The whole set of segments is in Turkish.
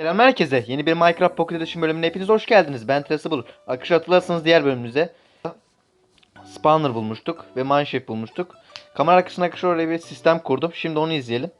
Selam herkese. Yeni bir Minecraft Pocket Edition bölümüne hepiniz hoş geldiniz. Ben Traceable. Akış hatırlarsanız diğer bölümümüzde Spawner bulmuştuk ve Mineshaft bulmuştuk. Kamera arkasına akış oraya bir sistem kurdum. Şimdi onu izleyelim.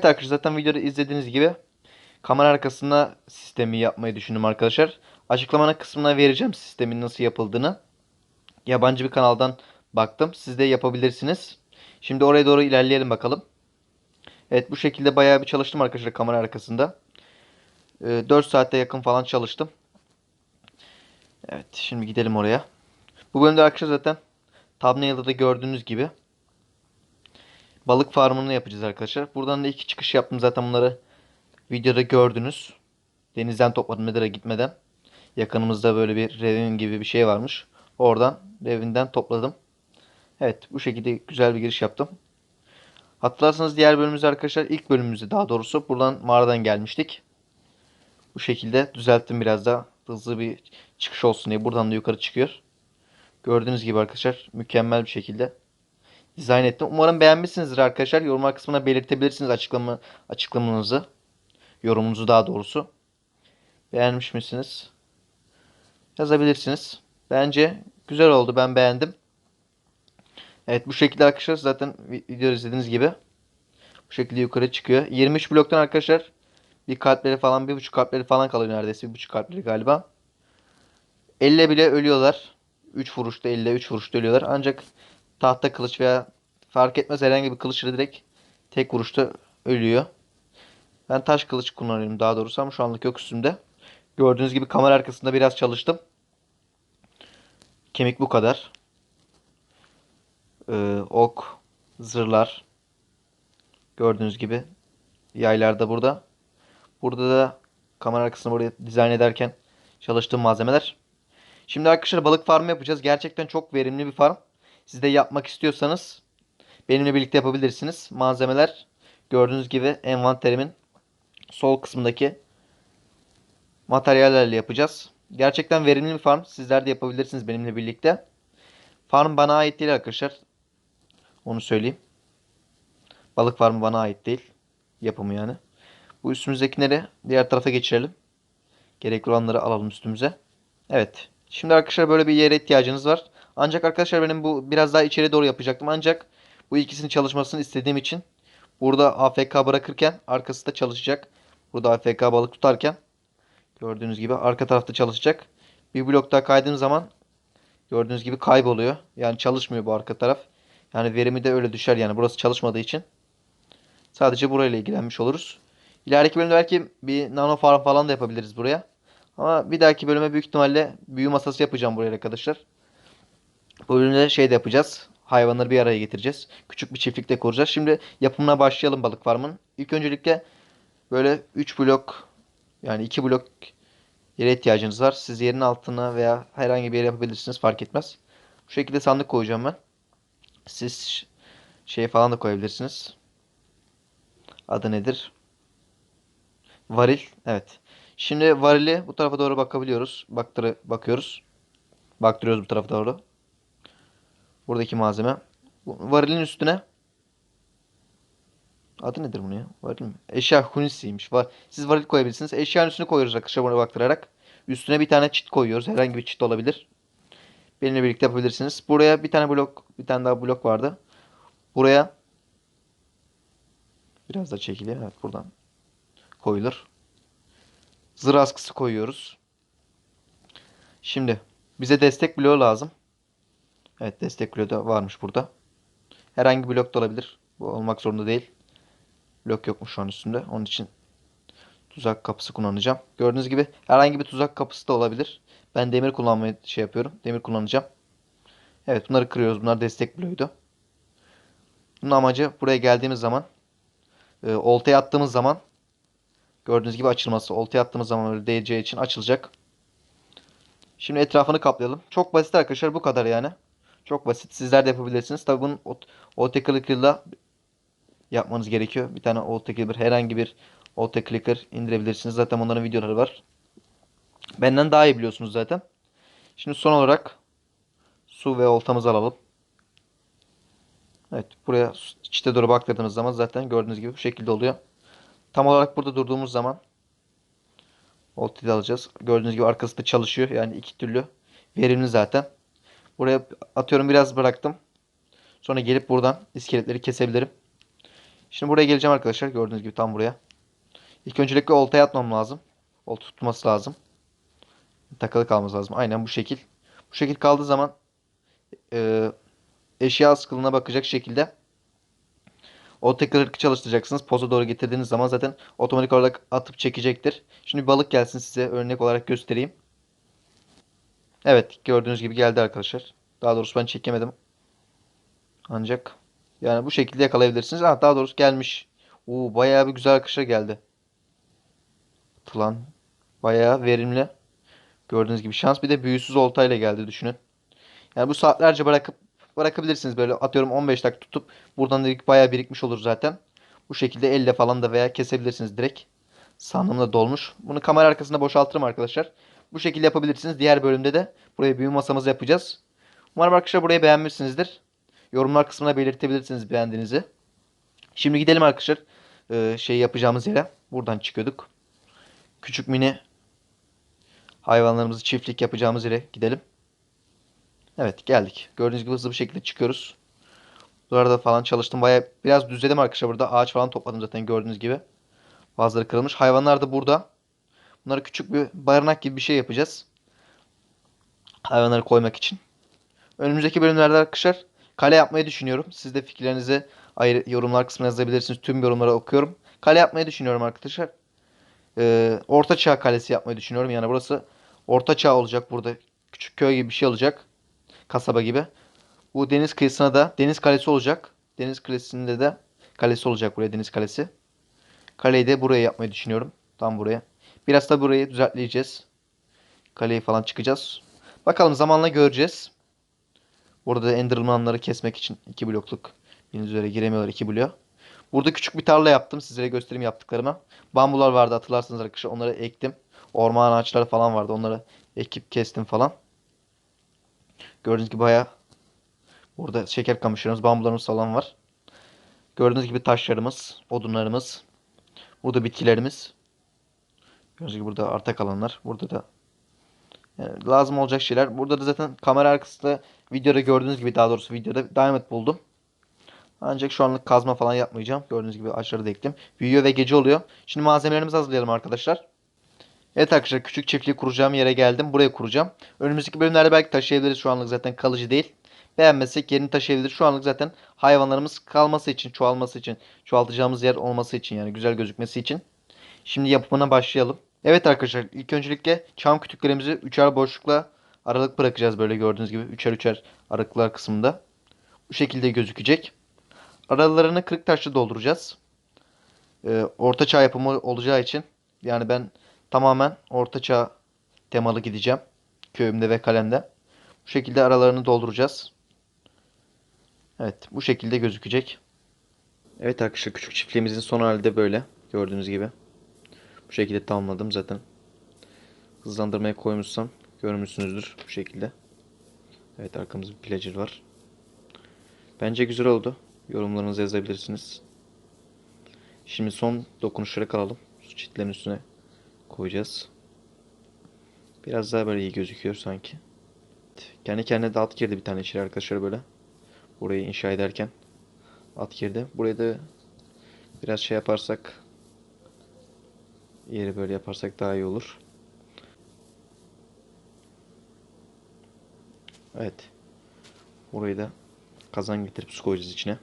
Evet arkadaşlar zaten videoda izlediğiniz gibi kamera arkasında sistemi yapmayı düşündüm arkadaşlar. Açıklamanın kısmına vereceğim sistemin nasıl yapıldığını. Yabancı bir kanaldan baktım. Siz de yapabilirsiniz. Şimdi oraya doğru ilerleyelim bakalım. Evet bu şekilde bayağı bir çalıştım arkadaşlar kamera arkasında. Ee, 4 saate yakın falan çalıştım. Evet şimdi gidelim oraya. Bu bölümde arkadaşlar zaten thumbnail'da da gördüğünüz gibi balık farmını yapacağız arkadaşlar. Buradan da iki çıkış yaptım zaten bunları videoda gördünüz. Denizden topladım Nether'a gitmeden. Yakınımızda böyle bir revin gibi bir şey varmış. Oradan revinden topladım. Evet bu şekilde güzel bir giriş yaptım. Hatırlarsanız diğer bölümümüzde arkadaşlar ilk bölümümüzde daha doğrusu buradan mağaradan gelmiştik. Bu şekilde düzelttim biraz daha hızlı bir çıkış olsun diye. Buradan da yukarı çıkıyor. Gördüğünüz gibi arkadaşlar mükemmel bir şekilde dizayn ettim. Umarım beğenmişsinizdir arkadaşlar. Yorumlar kısmına belirtebilirsiniz açıklama açıklamanızı. Yorumunuzu daha doğrusu. Beğenmiş misiniz? Yazabilirsiniz. Bence güzel oldu. Ben beğendim. Evet bu şekilde arkadaşlar zaten video izlediğiniz gibi bu şekilde yukarı çıkıyor. 23 bloktan arkadaşlar bir kalpleri falan bir buçuk kalpleri falan kalıyor neredeyse. Bir buçuk kalpleri galiba. 50 bile ölüyorlar. 3 vuruşta 50 3 vuruşta ölüyorlar. Ancak tahta kılıç veya fark etmez herhangi bir kılıçla direkt tek vuruşta ölüyor. Ben taş kılıç kullanıyorum daha doğrusu ama şu anlık yok üstümde. Gördüğünüz gibi kamera arkasında biraz çalıştım. Kemik bu kadar. Ee, ok, zırhlar. Gördüğünüz gibi yaylar da burada. Burada da kamera arkasını buraya dizayn ederken çalıştığım malzemeler. Şimdi arkadaşlar balık farmı yapacağız. Gerçekten çok verimli bir farm. Siz de yapmak istiyorsanız benimle birlikte yapabilirsiniz. Malzemeler gördüğünüz gibi envanterimin sol kısmındaki materyallerle yapacağız. Gerçekten verimli bir farm. Sizler de yapabilirsiniz benimle birlikte. Farm bana ait değil arkadaşlar. Onu söyleyeyim. Balık farmı bana ait değil. Yapımı yani. Bu üstümüzdekileri diğer tarafa geçirelim. Gerekli olanları alalım üstümüze. Evet. Şimdi arkadaşlar böyle bir yere ihtiyacınız var. Ancak arkadaşlar benim bu biraz daha içeri doğru yapacaktım. Ancak bu ikisinin çalışmasını istediğim için burada AFK bırakırken arkası da çalışacak. Burada AFK balık tutarken gördüğünüz gibi arka tarafta çalışacak. Bir blok daha kaydığım zaman gördüğünüz gibi kayboluyor. Yani çalışmıyor bu arka taraf. Yani verimi de öyle düşer yani burası çalışmadığı için. Sadece burayla ilgilenmiş oluruz. İleriki bölümde belki bir nano farm falan da yapabiliriz buraya. Ama bir dahaki bölüme büyük ihtimalle büyü masası yapacağım buraya arkadaşlar. Bölümde şey de yapacağız. Hayvanları bir araya getireceğiz. Küçük bir çiftlik de kuracağız. Şimdi yapımına başlayalım balık farmın. İlk öncelikle böyle 3 blok yani 2 blok yere ihtiyacınız var. Siz yerin altına veya herhangi bir yere yapabilirsiniz fark etmez. Bu şekilde sandık koyacağım ben. Siz şey falan da koyabilirsiniz. Adı nedir? Varil. Evet. Şimdi varili bu tarafa doğru bakabiliyoruz. Baktırı bakıyoruz. Baktırıyoruz bu tarafa doğru. Buradaki malzeme. Varilin üstüne Adı nedir bunun ya? Varil mi? Eşya hunisiymiş. Var. Siz varil koyabilirsiniz. Eşyanın üstüne koyuyoruz arkadaşlar buna baktırarak. Üstüne bir tane çit koyuyoruz. Herhangi bir çit olabilir. Benimle birlikte yapabilirsiniz. Buraya bir tane blok, bir tane daha blok vardı. Buraya biraz da çekiliyor. Evet buradan koyulur. Zırh askısı koyuyoruz. Şimdi bize destek bloğu lazım. Evet destek bloğu da varmış burada. Herhangi blok da olabilir. Bu olmak zorunda değil. Blok yokmuş şu an üstünde. Onun için tuzak kapısı kullanacağım. Gördüğünüz gibi herhangi bir tuzak kapısı da olabilir. Ben demir kullanmayı şey yapıyorum. Demir kullanacağım. Evet bunları kırıyoruz. Bunlar destek bloğuydu. Bunun amacı buraya geldiğimiz zaman e, oltaya attığımız zaman gördüğünüz gibi açılması. Oltaya attığımız zaman öyle değeceği için açılacak. Şimdi etrafını kaplayalım. Çok basit arkadaşlar bu kadar yani. Çok basit. Sizler de yapabilirsiniz. Tabi bunun olta clicker'la yapmanız gerekiyor. Bir tane olta clicker herhangi bir olta clicker indirebilirsiniz. Zaten onların videoları var. Benden daha iyi biliyorsunuz zaten. Şimdi son olarak su ve oltamızı alalım. Evet buraya çite doğru baktırdığımız zaman zaten gördüğünüz gibi bu şekilde oluyor. Tam olarak burada durduğumuz zaman oltayı alacağız. Gördüğünüz gibi arkası da çalışıyor. Yani iki türlü verimli zaten. Buraya atıyorum biraz bıraktım. Sonra gelip buradan iskeletleri kesebilirim. Şimdi buraya geleceğim arkadaşlar. Gördüğünüz gibi tam buraya. İlk öncelikle oltaya atmam lazım. Olta tutması lazım. Takılı kalması lazım. Aynen bu şekil. Bu şekil kaldığı zaman e, eşya sıkılığına bakacak şekilde o tekrar çalıştıracaksınız. Poza doğru getirdiğiniz zaman zaten otomatik olarak atıp çekecektir. Şimdi balık gelsin size örnek olarak göstereyim. Evet gördüğünüz gibi geldi arkadaşlar. Daha doğrusu ben çekemedim. Ancak yani bu şekilde yakalayabilirsiniz. Ha, daha doğrusu gelmiş. Oo, bayağı bir güzel arkadaşlar geldi. Atılan bayağı verimli. Gördüğünüz gibi şans bir de büyüsüz oltayla geldi düşünün. Yani bu saatlerce bırakıp bırakabilirsiniz böyle atıyorum 15 dakika tutup buradan direkt bayağı birikmiş olur zaten. Bu şekilde elle falan da veya kesebilirsiniz direkt. Sandığımda dolmuş. Bunu kamera arkasında boşaltırım arkadaşlar. Bu şekilde yapabilirsiniz. Diğer bölümde de buraya büyü masamızı yapacağız. Umarım arkadaşlar burayı beğenmişsinizdir. Yorumlar kısmına belirtebilirsiniz beğendiğinizi. Şimdi gidelim arkadaşlar. Ee, şey yapacağımız yere. Buradan çıkıyorduk. Küçük mini hayvanlarımızı çiftlik yapacağımız yere gidelim. Evet geldik. Gördüğünüz gibi hızlı bir şekilde çıkıyoruz. Buralarda falan çalıştım. Baya biraz düzledim arkadaşlar burada. Ağaç falan topladım zaten gördüğünüz gibi. Bazıları kırılmış. Hayvanlar da burada. Bunları küçük bir barınak gibi bir şey yapacağız. Hayvanları koymak için. Önümüzdeki bölümlerde arkadaşlar kale yapmayı düşünüyorum. Siz de fikirlerinizi ayrı yorumlar kısmına yazabilirsiniz. Tüm yorumları okuyorum. Kale yapmayı düşünüyorum arkadaşlar. Ee, orta çağ kalesi yapmayı düşünüyorum. Yani burası orta çağ olacak burada. Küçük köy gibi bir şey olacak. Kasaba gibi. Bu deniz kıyısına da deniz kalesi olacak. Deniz kalesinde de kalesi olacak buraya deniz kalesi. Kaleyi de buraya yapmayı düşünüyorum. Tam buraya. Biraz da burayı düzenleyeceğiz. Kaleyi falan çıkacağız. Bakalım zamanla göreceğiz. Burada da endermanları kesmek için iki blokluk. Bildiğiniz üzere giremiyorlar iki bloğa. Burada küçük bir tarla yaptım. Sizlere göstereyim yaptıklarımı. Bambular vardı hatırlarsınız arkadaşlar. Onları ektim. Orman ağaçları falan vardı. Onları ekip kestim falan. Gördüğünüz gibi bayağı burada şeker kamışlarımız, bambularımız falan var. Gördüğünüz gibi taşlarımız, odunlarımız. Burada bitkilerimiz. Gördüğünüz gibi burada arta kalanlar. Burada da yani lazım olacak şeyler. Burada da zaten kamera arkasında videoda gördüğünüz gibi daha doğrusu videoda diamond buldum. Ancak şu anlık kazma falan yapmayacağım. Gördüğünüz gibi ağaçları da ektim. Büyüyor ve gece oluyor. Şimdi malzemelerimizi hazırlayalım arkadaşlar. Evet arkadaşlar küçük çiftliği kuracağım yere geldim. Buraya kuracağım. Önümüzdeki bölümlerde belki taşıyabiliriz. Şu anlık zaten kalıcı değil. Beğenmezsek yerini taşıyabilir. Şu anlık zaten hayvanlarımız kalması için, çoğalması için, çoğaltacağımız yer olması için yani güzel gözükmesi için. Şimdi yapımına başlayalım. Evet arkadaşlar ilk öncelikle çam kütüklerimizi üçer boşlukla aralık bırakacağız böyle gördüğünüz gibi üçer üçer aralıklar kısmında. Bu şekilde gözükecek. Aralarını kırık taşla dolduracağız. Ee, orta çağ yapımı olacağı için yani ben tamamen orta çağ temalı gideceğim. Köyümde ve kalemde. Bu şekilde aralarını dolduracağız. Evet bu şekilde gözükecek. Evet arkadaşlar küçük çiftliğimizin son hali de böyle. Gördüğünüz gibi. Bu şekilde tamamladım zaten. Hızlandırmaya koymuşsam görmüşsünüzdür bu şekilde. Evet arkamızda bir pillager var. Bence güzel oldu. Yorumlarınızı yazabilirsiniz. Şimdi son dokunuşlara kalalım. Su çitlerin üstüne koyacağız. Biraz daha böyle iyi gözüküyor sanki. Kendi kendine de at girdi bir tane içeri arkadaşlar böyle. Burayı inşa ederken at girdi. Buraya da biraz şey yaparsak yeri böyle yaparsak daha iyi olur. Evet. Burayı da kazan getirip su koyacağız içine.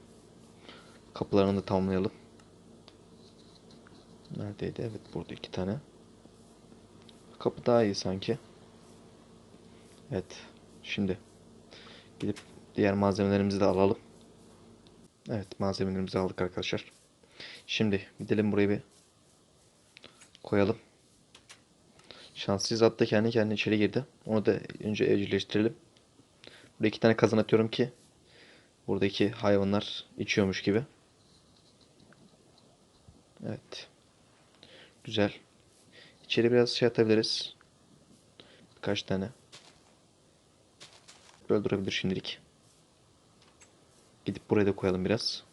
Kapılarını da tamamlayalım. Neredeydi? Evet burada iki tane. Kapı daha iyi sanki. Evet. Şimdi gidip diğer malzemelerimizi de alalım. Evet malzemelerimizi aldık arkadaşlar. Şimdi gidelim burayı bir koyalım. Şanssız at da kendi kendine içeri girdi. Onu da önce evcilleştirelim. Buraya iki tane kazan atıyorum ki buradaki hayvanlar içiyormuş gibi. Evet. Güzel. İçeri biraz şey atabiliriz. Birkaç tane. Böyle durabilir şimdilik. Gidip buraya da koyalım biraz.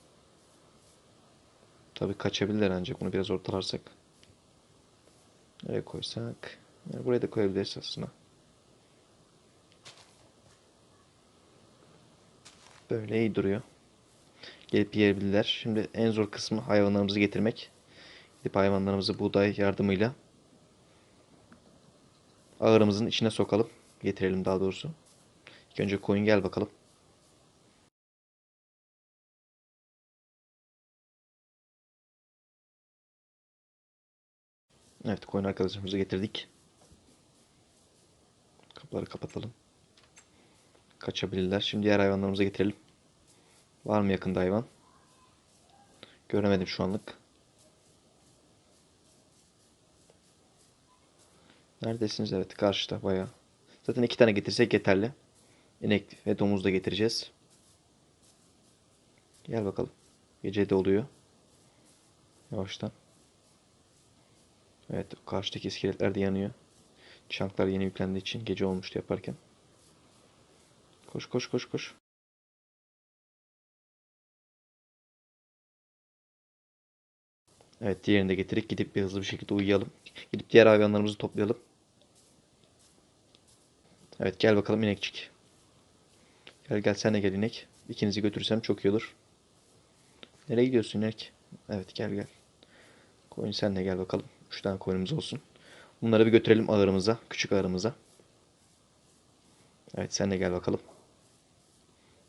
Tabii kaçabilirler ancak bunu biraz ortalarsak. Nereye koysak? Yani buraya da koyabiliriz aslında. Böyle iyi duruyor. Gelip yiyebilirler. Şimdi en zor kısmı hayvanlarımızı getirmek. Gidip hayvanlarımızı buğday yardımıyla ağırımızın içine sokalım. Getirelim daha doğrusu. İlk önce koyun gel bakalım. Evet koyun arkadaşımızı getirdik. Kapıları kapatalım. Kaçabilirler. Şimdi diğer hayvanlarımızı getirelim. Var mı yakında hayvan? Göremedim şu anlık. Neredesiniz? Evet karşıda bayağı. Zaten iki tane getirsek yeterli. İnek ve domuz da getireceğiz. Gel bakalım. Gece de oluyor. Yavaştan. Evet karşıdaki iskeletler de yanıyor. Çanklar yeni yüklendiği için gece olmuştu yaparken. Koş koş koş koş. Evet diğerini de getirip gidip bir hızlı bir şekilde uyuyalım. Gidip diğer hayvanlarımızı toplayalım. Evet gel bakalım inekçik. Gel gel sen de gel inek. İkinizi götürsem çok iyi olur. Nereye gidiyorsun inek? Evet gel gel. Koyun sen de gel bakalım. Üç tane koyunumuz olsun. Bunları bir götürelim ağırımıza. Küçük ağırımıza. Evet sen de gel bakalım.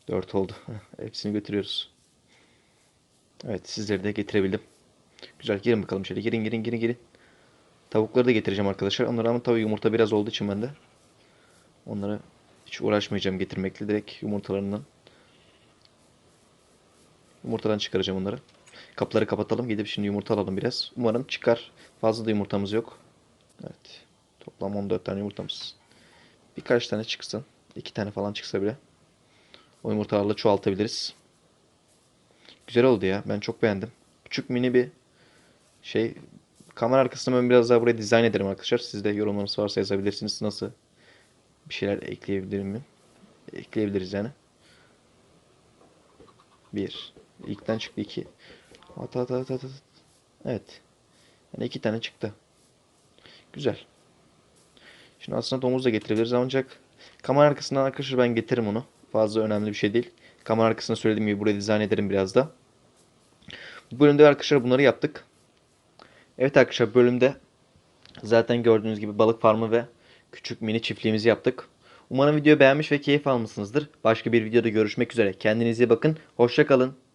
Dört oldu. Hepsini götürüyoruz. Evet sizleri de getirebildim. Güzel girin bakalım şöyle. Girin girin girin girin. Tavukları da getireceğim arkadaşlar. Onlara ama tabii yumurta biraz olduğu için bende. Onlara hiç uğraşmayacağım getirmekle. Direkt yumurtalarından yumurtadan çıkaracağım onları. Kapıları kapatalım. Gidip şimdi yumurta alalım biraz. Umarım çıkar. Fazla da yumurtamız yok. Evet. Toplam 14 tane yumurtamız. Birkaç tane çıksın. iki tane falan çıksa bile. O yumurtalarla çoğaltabiliriz. Güzel oldu ya. Ben çok beğendim. Küçük mini bir şey. Kamera arkasını ben biraz daha buraya dizayn ederim arkadaşlar. Siz de yorumlarınız varsa yazabilirsiniz. Nasıl bir şeyler ekleyebilirim mi? Ekleyebiliriz yani. Bir. İlkten çıktı iki. At at at at. at. Evet. Yani iki tane çıktı. Güzel. Şimdi aslında domuz da getirebiliriz ancak kamera arkasından arkadaşlar ben getiririm onu. Fazla önemli bir şey değil. Kamera arkasında söylediğim gibi burayı dizayn ederim biraz da. Bu bölümde arkadaşlar bunları yaptık. Evet arkadaşlar bölümde zaten gördüğünüz gibi balık farmı ve küçük mini çiftliğimizi yaptık. Umarım videoyu beğenmiş ve keyif almışsınızdır. Başka bir videoda görüşmek üzere. Kendinize bakın. Hoşça kalın.